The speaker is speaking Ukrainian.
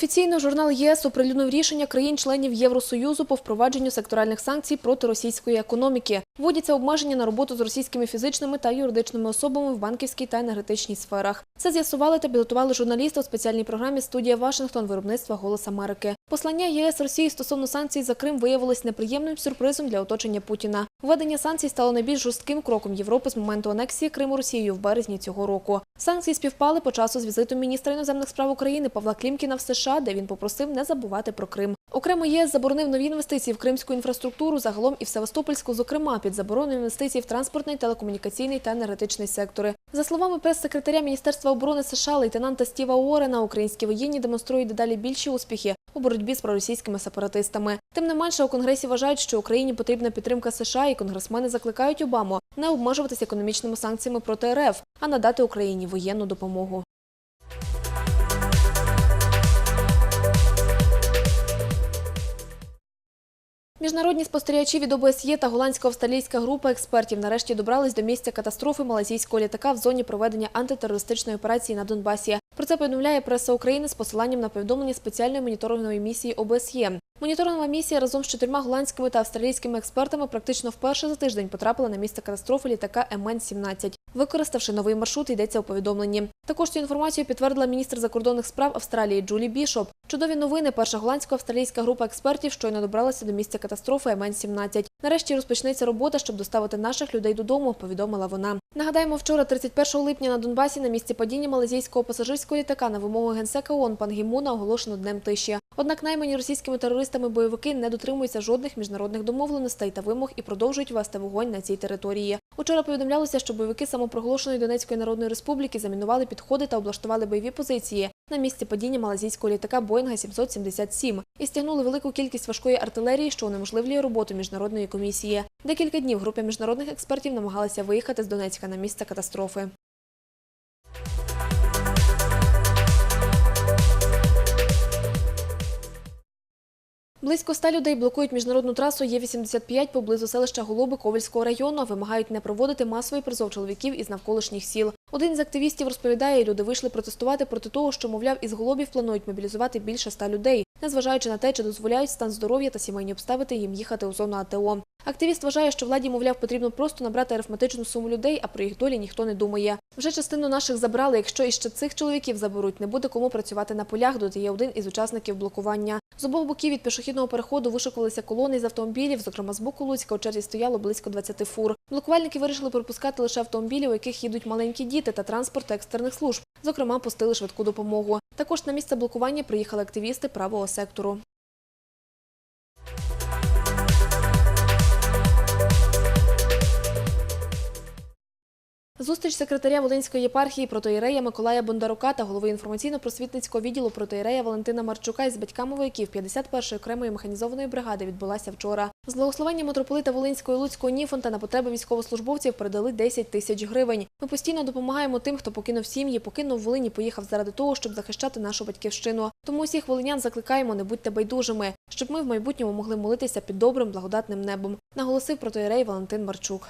Офіційно журнал ЄС оприлюднив рішення країн-членів Євросоюзу по впровадженню секторальних санкцій проти російської економіки. Вводяться обмеження на роботу з російськими фізичними та юридичними особами в банківській та енергетичній сферах. Це з'ясували та підготували журналісти у спеціальній програмі Студія Вашингтон виробництва Голос Америки. Послання ЄС Росії стосовно санкцій за Крим виявилось неприємним сюрпризом для оточення Путіна. Введення санкцій стало найбільш жорстким кроком Європи з моменту анексії Криму Росією в березні цього року. Санкції співпали по часу з візитом міністра іноземних справ України Павла Клімкіна в США, де він попросив не забувати про Крим. Окремо ЄС заборонив нові інвестиції в кримську інфраструктуру, загалом і в Севастопольську, зокрема під забороною інвестицій в транспортний, телекомунікаційний та енергетичний сектори. За словами прес-секретаря Міністерства оборони США лейтенанта Стіва Уоррена, українські воєнні демонструють дедалі більші успіхи у боротьбі з проросійськими сепаратистами. Тим не менше, у Конгресі вважають, що Україні потрібна підтримка США, і конгресмени закликають Обаму не обмежуватися економічними санкціями проти РФ, а надати Україні воєнну допомогу. Міжнародні спостерігачі від ОБСЄ та голландсько-австралійська група експертів нарешті добрались до місця катастрофи малазійського літака в зоні проведення антитерористичної операції на Донбасі. Про це повідомляє преса України з посиланням на повідомлення спеціальної моніторингової місії ОБСЄ. Моніторингова місія разом з чотирма голландськими та австралійськими експертами практично вперше за тиждень потрапила на місце катастрофи літака МН-17. Використавши новий маршрут, йдеться у повідомленні. Також цю інформацію підтвердила міністр закордонних справ Австралії Джулі Бішоп. Чудові новини. Перша голландсько-австралійська група експертів щойно добралася до місця катастрофи МН-17. Нарешті розпочнеться робота, щоб доставити наших людей додому, повідомила вона. Нагадаємо, вчора, 31 липня, на Донбасі на місці падіння малазійського пасажирського літака на вимогу генсека ООН Пан Гімуна оголошено днем тиші. Однак наймані російськими терористами бойовики не дотримуються жодних міжнародних домовленостей та вимог і продовжують вести вогонь на цій території. Учора повідомлялося, що бойовики самопроголошеної Донецької Народної Республіки замінували підходи та облаштували бойові позиції на місці падіння малазійського літака Боїнга 777 і стягнули велику кількість важкої артилерії, що унеможливлює роботу міжнародної комісії. Декілька днів група міжнародних експертів намагалася виїхати з Донецька на місце катастрофи. Близько ста людей блокують міжнародну трасу Є-85 поблизу селища Голуби Ковальського району. Вимагають не проводити масовий призов чоловіків із навколишніх сіл. Один з активістів розповідає, люди вийшли протестувати проти того, що, мовляв, із Голубів планують мобілізувати більше ста людей, незважаючи на те, чи дозволяють стан здоров'я та сімейні обставити їм їхати у зону АТО. Активіст вважає, що владі, мовляв, потрібно просто набрати арифметичну суму людей, а про їх долі ніхто не думає. Вже частину наших забрали. Якщо іще цих чоловіків заберуть, не буде кому працювати на полях, додає один із учасників блокування. З обох боків від пішохідного переходу вишикувалися колони з автомобілів. Зокрема, з боку Луцька у черзі стояло близько 20 фур. Блокувальники вирішили пропускати лише автомобілі, у яких їдуть маленькі діти та транспорт екстрених служб. Зокрема, пустили швидку допомогу. Також на місце блокування приїхали активісти правого сектору. Зустріч секретаря Волинської єпархії протоїрея Миколая Бондарука та голови інформаційно-просвітницького відділу протоїрея Валентина Марчука із батьками вояків 51-ї окремої механізованої бригади відбулася вчора. З благословення митрополита Волинського і Луцького Ніфонта на потреби військовослужбовців передали 10 тисяч гривень. Ми постійно допомагаємо тим, хто покинув сім'ї, покинув Волині, поїхав заради того, щоб захищати нашу батьківщину. Тому усіх волинян закликаємо не будьте байдужими, щоб ми в майбутньому могли молитися під добрим благодатним небом, наголосив протоїрей Валентин Марчук.